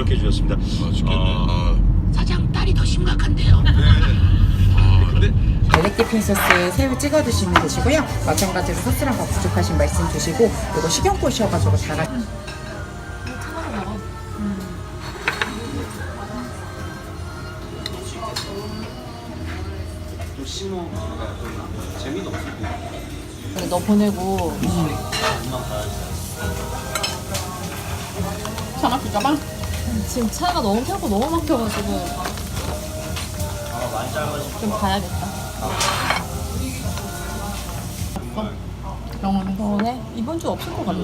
지적해 주셨습니다. 맛있겠네. 어, 아, 사장 딸이 더 심각한데요. 아, 근데 갈릭 디핑 소스 새우 찍어 드시면 되시고요. 마찬가지로 소스랑 밥 부족하신 말씀 주시고 이거 식용꽃이어가지고 다 같이 그래, 너 보내고 차 막힐까봐? 지금 차가 너무 타고 너무 막혀가지고 좀 가야겠다. 병원에 병원에 이번 주 없을 것 같아.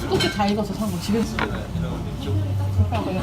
수도치 다 익어서 사고 집에서 불편하고요.